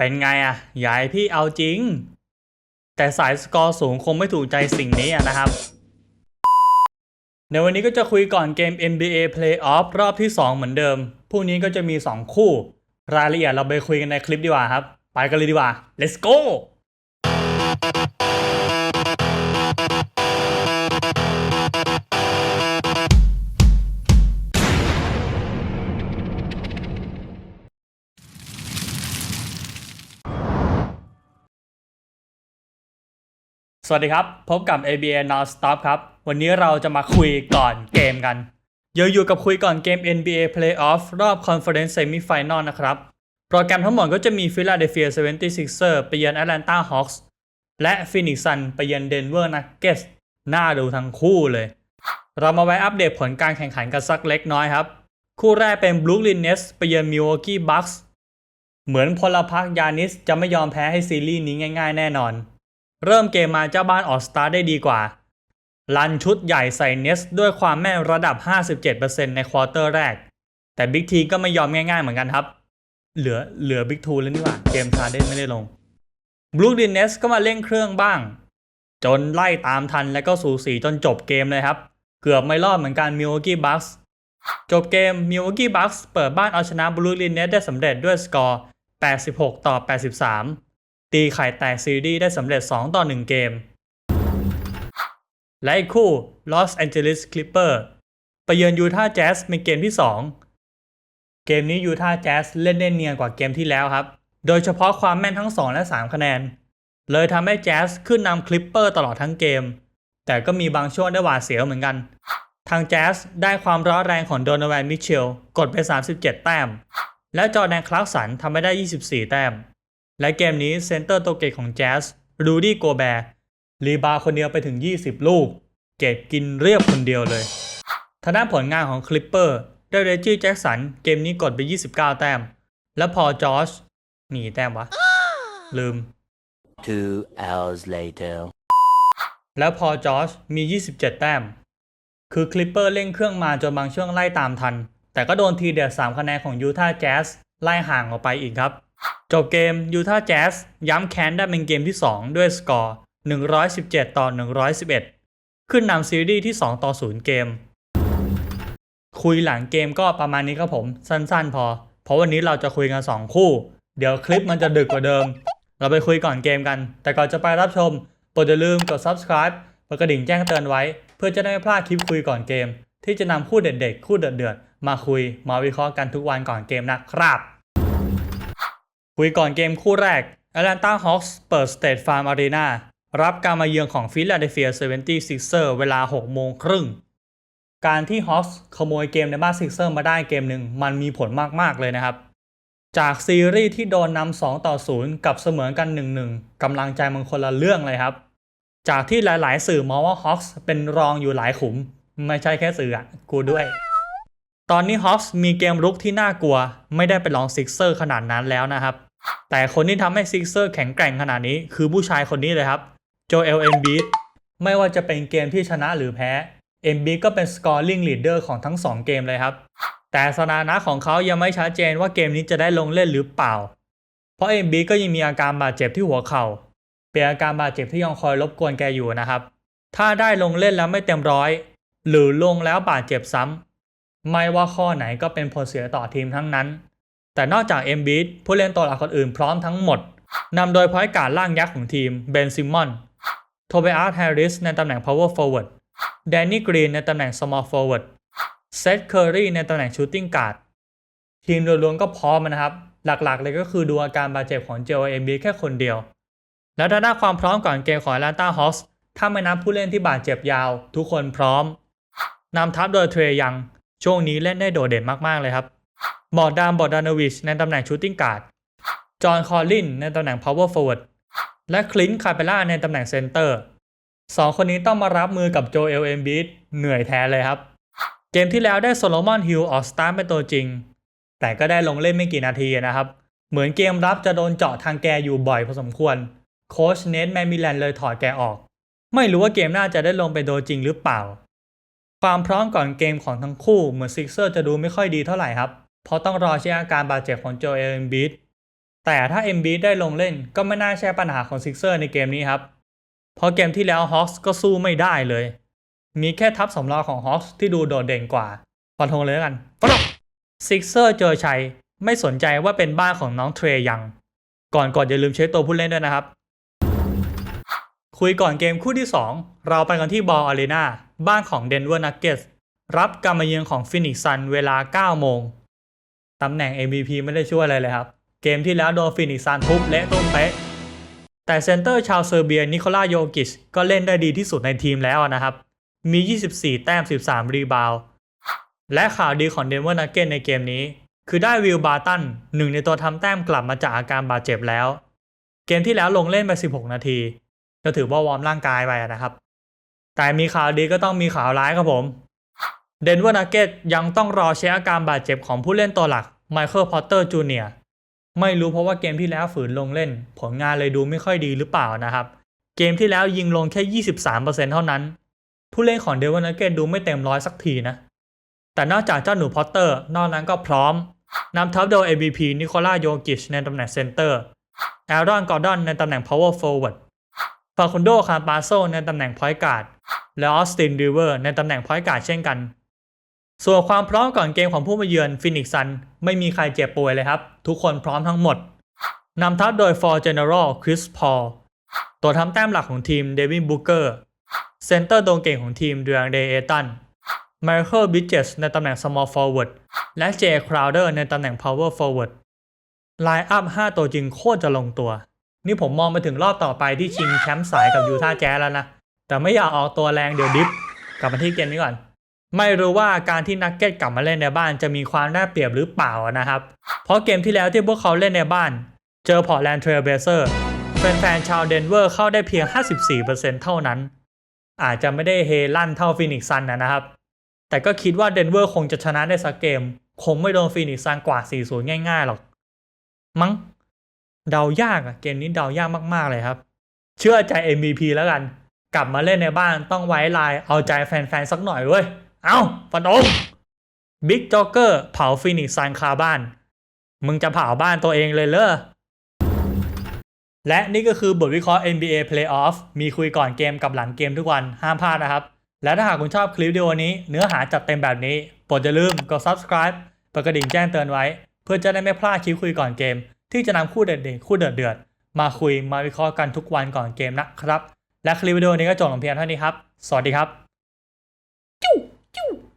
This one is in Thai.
เป็นไงอะยายพี่เอาจริง แต่สายสกอร์สูงคงไม่ถูกใจสิ่งนี้อะนะครับ ในวันนี้ก็จะคุยก่อนเกม NBA Playoff รอบที่ 2 เหมือนเดิมพรุ่งนี้ก็จะมี 2 คู่ รายละเอียดเราไปคุยกันในคลิปดีกว่าครับ ไปกันเลยดีกว่า let's go สวัสดีครับ พบกับ ABA Non-Stop ครับ วันนี้เราจะมาคุยก่อนเกมกันเยอะอยู่กับคุยก่อนเกม NBA Playoff รอบ Conference Semifinal นะครับ โปรแกรมทั้งหมดก็จะมี Philadelphia 76ers ไปเยือน Atlanta Hawks และ Phoenix Suns ไปเยือน Denver Nuggets น่าดูทั้งคู่เลย เรามาไว้อัปเดตผลการแข่งขันกันสักเล็กน้อยครับ คู่แรกเป็น Brooklyn Nets ไปเยือน Milwaukee Bucks เหมือนพลพรรคยานิสจะไม่ยอมแพ้ให้ซีรีส์นี้ง่าย ๆ แน่นอน เริ่มเกมมาเจ้าบ้านออกสตาร์ได้ดีกว่าลันชุดใหญ่ใส่เนสด้วยความแม่นระดับ 57%ในควอเตอร์แรก แต่บิ๊กทีก็ไม่ยอมง่ายๆเหมือนกันครับ เหลือเหลือบิ๊กทูแล้วนี่หว่า เกมทาเดนไม่ได้ลงบลูดินเนสก็มาเร่งเครื่องบ้าง จนไล่ตามทันและก็สูสีจนจบเกมเลยครับ เกือบไม่รอดเหมือนกันมิวกี้บัคส์จบเกมมิวกี้บัคส์เปิดบ้านเอาชนะบลูดินเนสได้สำเร็จด้วยสกอร์ 86 ต่อ 83 ตีไข่แตกซีรีส์ได้สำเร็จ 2 ต่อ 1 เกม และอีกคู่ Los Angeles Clipper ไปเยือนยูทาห์แจ๊สเป็นเกมที่ 2 เกมนี้ยูทาห์แจ๊สเล่นได้เนียนกว่าเกมที่แล้วครับ โดยเฉพาะความแม่นทั้ง 2 และ 3 คะแนน เลยทำให้แจ๊สขึ้นนำคลิปเปอร์ตลอดทั้งเกม แต่ก็มีบางช่วงได้หวาดเสียวเหมือนกัน ทางแจ๊สได้ความร้อนแรงของโดนแวนมิเชลกดไป 37 แต้ม และจอแดนคลาร์กสันทำไปได้ 24 แต้ม และเกมนี้เซนเตอร์ตัวเก่งของแจ๊สรูดี้โกแบร์รีบาวด์คนเดียวไปถึง 20 ลูก เก็บกินเรียบคนเดียวเลยทางด้านผลงานของคลิปเปอร์ได้เรจิแจ็คสันเกมนี้กดไป 29 แต้ม และพอจอชหนีแต้มวะ ลืม Two hours later. แล้วพอจอชมี 27 แต้ม คือคลิปเปอร์เร่งเครื่องมาจนบางช่วงไล่ตามทัน แต่ก็โดนทีเด็ด3คะแนนของยูทาห์แจ๊สไล่ห่างออกไปอีกครับ จบเกมยูทาห์แจ๊สย้ำแค้นได้เป็นเกมที่ 2 ด้วยสกอร์ 117 ต่อ 111 ขึ้นนำซีรีส์ที่ 2 ต่อ 0 เกม คุยหลังเกมก็ประมาณนี้ครับผมสั้นๆ พอ เพราะวันนี้เราจะคุยกัน 2 คู่ เดี๋ยวคลิปมันจะดึกกว่าเดิม เราไปคุยก่อนเกมกัน แต่ก่อนจะไปรับชมโปรดอย่าลืมกด subscribe กดกระดิ่งแจ้งเตือนไว้ เพื่อจะได้ไม่พลาดคลิปคุยก่อนเกม ที่จะนำคู่เด็ดๆคู่เดือดๆมาคุยมาวิเคราะห์กันทุกวันก่อนเกมนะครับ คุยก่อนเกมคู่แรก Atlanta Hawks เปิด State Farm Arena รับการมาเยือนของ Philadelphia 76ers เวลา 6 โมงครึ่ง การที่ Hawks ขโมยเกมในบ้าน Sixers มาได้เกมหนึ่งมันมีผลมาก ๆ เลยนะครับ จากซีรีส์ที่โดนนำ2ต่อ 0 กับเสมอกัน 1-1 กำลังใจมันคนละเรื่องเลยครับ จากที่หลาย ๆ สื่อมองว่า Hawks เป็นรองอยู่หลายขุม ไม่ใช่แค่สื่ออะกูด้วย ตอนนี้ Hawks มีเกมรุกที่น่ากลัว ไม่ได้เป็นรองซิกเซอร์ขนาดนั้นแล้วนะครับ แต่คนที่ทำให้ซิกเซอร์แข็งแกร่งขนาดนี้ คือผู้ชายคนนี้เลยครับโจเอลเอ็มบีดไม่ว่าจะเป็นเกมที่ชนะหรือแพ้เอ็มบีก็เป็นสกอร์ลิงลีดเดอร์ของทั้ง 2 เกมเลยครับ แต่สถานะของเขายังไม่ชัดเจนว่าเกมนี้จะได้ลงเล่นหรือเปล่า เพราะเอ็มบีก็ยังมีอาการบาดเจ็บที่หัวเข่าเป็นอาการบาดเจ็บที่ยังคอยรบกวนแกอยู่นะครับ ถ้าได้ลงเล่นแล้วไม่เต็มร้อย หรือลงแล้วบาดเจ็บซ้ำไม่ว่าข้อไหนก็เป็นผลเสียต่อทีมทั้งนั้น แต่นอกจากเอมบีผู้เล่นตัวหลักคนอื่นพร้อมทั้งหมดนำโดยพอยการดล่างยักษ์ของทีมเบนซิมอนโทเบอาร์แฮร์ริสในตำแหน่ง power forward แดนนี่กรีนในตำแหน่ง small forward เซธเคอร์รีในตำแหน่ง shooting guard ทีมโดยรวมก็พร้อมนะครับ หลักๆ เลยก็คือดูอาการบาดเจ็บของเจลเอ็มบีแค่คนเดียว แล้วถ้าได้ความพร้อมก่อนเกมของ Atlanta Hawks ถ้าไม่นับผู้เล่นที่บาดเจ็บยาว ทุกคนพร้อมนำทัพโดยเทรยังช่วงนี้เล่นได้โดดเด่นมากๆเลยครับ บอร์ดามบอร์ดานวิชในตำแหน่งชูตติ้งการ์ด จอห์นคอลลินในตำแหน่ง power forward และคลินคาเปล่าในตำแหน่งเซนเตอร์สองคนนี้ต้องมารับมือกับโจเอลเอมบิดเหนื่อยแทนเลยครับ เกมที่แล้วได้โซโลมอนฮิลออกสตาร์เป็นตัวจริง แต่ก็ได้ลงเล่นไม่กี่นาทีนะครับ เหมือนเกมรับจะโดนเจาะทางแกอยู่บ่อยพอสมควร โค้ชเนทแมนมิแลนเลยถอดแกออก ไม่รู้ว่าเกมหน้าจะได้ลงเป็นตัวจริงหรือเปล่า ความพร้อมก่อนเกมของทั้งคู่เหมือนซิกเซอร์จะดูไม่ค่อยดีเท่าไหร่ครับ เพราะต้องรอเช็คอาการบาดเจ็บของโจเอลเอ็มบิดแต่ถ้า MB ได้ลงเล่นก็ไม่น่าใช่ปัญหาของซิกเซอร์ในเกมนี้ครับ เพราะเกมที่แล้วฮอส์ก็สู้ไม่ได้เลย มีแค่ทัพสำรองของฮอส์ที่ดูโดดเด่นกว่าฟันธงเลยกันปะซิกเซอร์เจอชัยไม่สนใจว่าเป็นบ้านของน้องเทรยัง ก่อนก่อนอย่าลืมเช็คตัวผู้เล่นด้วยนะครับ คุยก่อนเกมคู่ที่ 2 เราไปกันที่บอลอารีนาบ้านของเดนเวอร์นักเก็ตรับการมาเยือนของฟินิกซันเวลา 9 โมง ตำแหน่ง MVP ไม่ได้ช่วยอะไรเลยครับ เกมที่แล้วโดนฟินิกซันทุบเละตุ้มเป๊ะ แต่เซนเตอร์ชาวเซอร์เบียนิโคลาโยกิชก็เล่นได้ดีที่สุดในทีมแล้วนะครับ มี 24 แต้ม 13 รีบาวด์และข่าวดีของเดนเวอร์นักเก็ตในเกมนี้ คือได้วิลบาร์ตันหนึ่งในตัวทำแต้มกลับมาจากอาการบาดเจ็บแล้ว เกมที่แล้วลงเล่นไป 16 นาที ก็ถือว่าวอร์มร่างกายไปนะครับ แต่มีข่าวดีก็ต้องมีข่าวร้ายครับผม เดนเวอร์นักเก็ตยังต้องรอเช็คอาการบาดเจ็บของผู้เล่นตัวหลักไมเคิลพอตเตอร์จูเนียไม่รู้เพราะว่าเกมที่แล้วฝืนลงเล่น ผลงานเลยดูไม่ค่อยดีหรือเปล่านะครับ เกมที่แล้วยิงลงแค่ 23%เท่านั้น ผู้เล่นของเดนเวอร์นักเก็ตดูไม่เต็มร้อยสักทีนะ แต่นอกจากเจ้าหนูพอตเตอร์ นอกนั้นก็พร้อมนำทัพโดย MVP นิโคล่าโยกิชในตำแหน่งเซนเตอร์แอรอนกอร์ดอนในตำแหน่ง power forward ฟาคุนโดคาปาโซในตำแหน่งพอยต์การ์ดและออสตินดิเวอร์ในตำแหน่งพอยต์การ์ดเช่นกัน ส่วนความพร้อมก่อนเกมของผู้มาเยือนฟินิกซันไม่มีใครเจ็บป่วยเลยครับ ทุกคนพร้อมทั้งหมดนำทัพโดย For General Chris Paul ตัวทำแต้มหลักของทีมเดวินบูเกอร์เซนเตอร์ตัวเก่งของทีมเดืองเดเอตันไมเคิลบิ d เจสในตำแหน่ง Small Forward และเจคราวเดอร์ในตำแหน่ง Power Forward ไลน์อัพ5ตัวจริงโคตรจะลงตัว นี่ผมมองไปถึงรอบต่อไปที่ชิงแชมป์สายกับยูทาห์แจ๊แล้วนะ แต่ไม่อยากออกตัวแรงเดี๋ยวดิฟ กลับมาที่เกมนี้ก่อน ไม่รู้ว่าการที่นักเก็ตกลับมาเล่นในบ้านจะมีความได้เปรียบหรือเปล่านะครับ เพราะเกมที่แล้วที่พวกเขาเล่นในบ้าน เจอพอร์ตแลนด์เทรลเบเซอร์แฟนๆชาวเดนเวอร์เข้าได้เพียง 54%เท่านั้น อาจจะไม่ได้เฮลั่นเท่าฟินิกซ์ซันนะครับ แต่ก็คิดว่าเดนเวอร์คงจะชนะได้สักเกม คงไม่โดนฟินิกซ์ซันกว่า 4-0 ง่ายๆหรอก มั้งเดายากอะเกมนี้เดายากมากๆเลยครับ เชื่อใจ MVP แล้วกัน กลับมาเล่นในบ้านต้องไว้ลายเอาใจแฟนๆสักหน่อยเว้ย เอาฟันองบิ๊กจ็อกเกอร์เผาฟินิกซ์ซันคาบ้าน มึงจะเผาบ้านตัวเองเลยเหรอและนี่ก็คือบทวิเคราะห์ NBA Playoff มีคุยก่อนเกมกับหลังเกมทุกวันห้ามพลาดนะครับ และถ้าหากคุณชอบคลิปวิดีโอนี้เนื้อหาจัดเต็มแบบนี้โปรดอย่าลืมกด subscribe ปกระดิ่งแจ้งเตือนไว้ เพื่อจะได้ไม่พลาดคลิปคุยก่อนเกม ที่จะนำคู่เด็ดๆคู่เดือดๆมาคุยมาวิเคราะห์กันทุกวันก่อนเกมนะครับ และคลิปวิดีโอนี้ก็จบลงเพียงเท่านี้ครับ สวัสดีครับ จิ้วจิ้ว